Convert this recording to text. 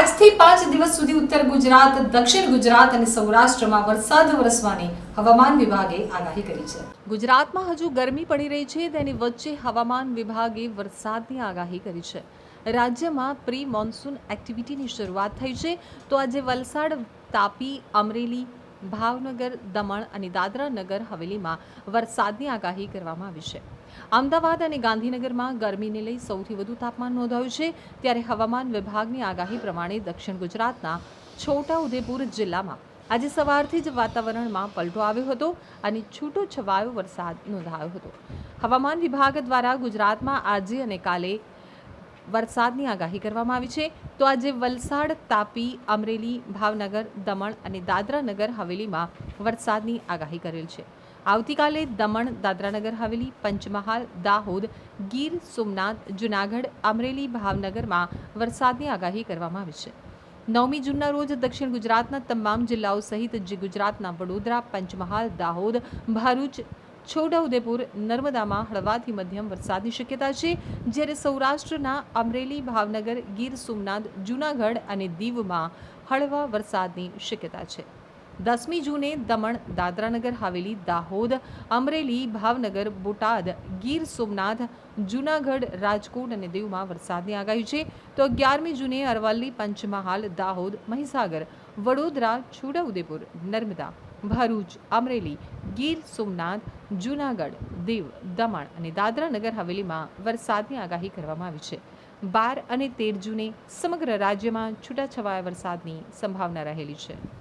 દિવસ સુધી ઉત્તર ગુજરાત, દક્ષિણ ગુજરાત અને સૌરાષ્ટ્રમાં વરસાદ વરસવાની હવામાન વિભાગે આગાહી કરી છે. ગુજરાતમાં હજુ ગરમી પડી રહી છે, તેની વચ્ચે હવામાન વિભાગે વરસાદની આગાહી કરી છે. રાજ્યમાં પ્રી મોન્સૂન એક્ટિવિટીની શરૂઆત થઈ છે, તો આજે વલસાડ, તાપી, અમરેલી ભાવનગર, દમણ અને દાદરા નગર હવેલીમાં વરસાદની આગાહી કરવામાં આવી છે. અમદાવાદ અને ગાંધીનગરમાં ગરમીને લઈ સૌથી વધુ તાપમાન નોંધાયું છે. ત્યારે હવામાન વિભાગની આગાહી પ્રમાણે દક્ષિણ ગુજરાતના છોટાઉદેપુર જિલ્લામાં આજે સવારથી જ વાતાવરણમાં પલટો આવ્યો હતો અને છૂટો છવાયો વરસાદ નોંધાયો હતો. હવામાન વિભાગ દ્વારા ગુજરાતમાં આજે અને કાલે વરસાદની આગાહી કરવામાં આવી છે. તો આજે વલસાડ, તાપી, અમરેલી, ભાવનગર, દમણ અને દાદરાનગર હવેલીમાં વરસાદની આગાહી કરેલ છે. આવતીકાલે દમણ, દાદરાનગર હવેલી, પંચમહાલ, દાહોદ, ગીર, સોમનાથ, જુનાગઢ, અમરેલી, ભાવનગરમાં વરસાદની આગાહી કરવામાં આવી છે. નવમી જૂનના રોજ દક્ષિણ ગુજરાતના તમામ જિલ્લાઓ સહિત ગુજરાતના વડોદરા, પંચમહાલ, દાહોદ, ભરૂચ છોટાઉદેપુર નર્મદામાં હળવાથી મધ્યમ વરસાદની શક્યતા છે. જ્યારે સૌરાષ્ટ્રના અમરેલી, ભાવનગર, ગીર સોમનાથ, જૂનાગઢ અને દીવમાં હળવા વરસાદની શક્યતા છે. દસમી જૂને દમણ, દાદરાનગર, હવેલી, દાહોદ, અમરેલી, ભાવનગર, બોટાદ, ગીર સોમનાથ, જૂનાગઢ, રાજકોટ અને દીવમાં વરસાદની આગાહી છે. તો અગિયારમી જૂને અરવલ્લી, પંચમહાલ, દાહોદ, મહીસાગર વડોદરા, છોટાઉદેપુર, નર્મદા, ભરૂચ, અમરેલી, ગીર, સોમનાથ, જૂનાગઢ, દીવ, દમણ અને દાદરા નગર હવેલીમાં વરસાદની આગાહી કરવામાં આવી છે. બાર અને તેર જૂને સમગ્ર રાજ્યમાં છૂટાછવાયા વરસાદની સંભાવના રહેલી છે.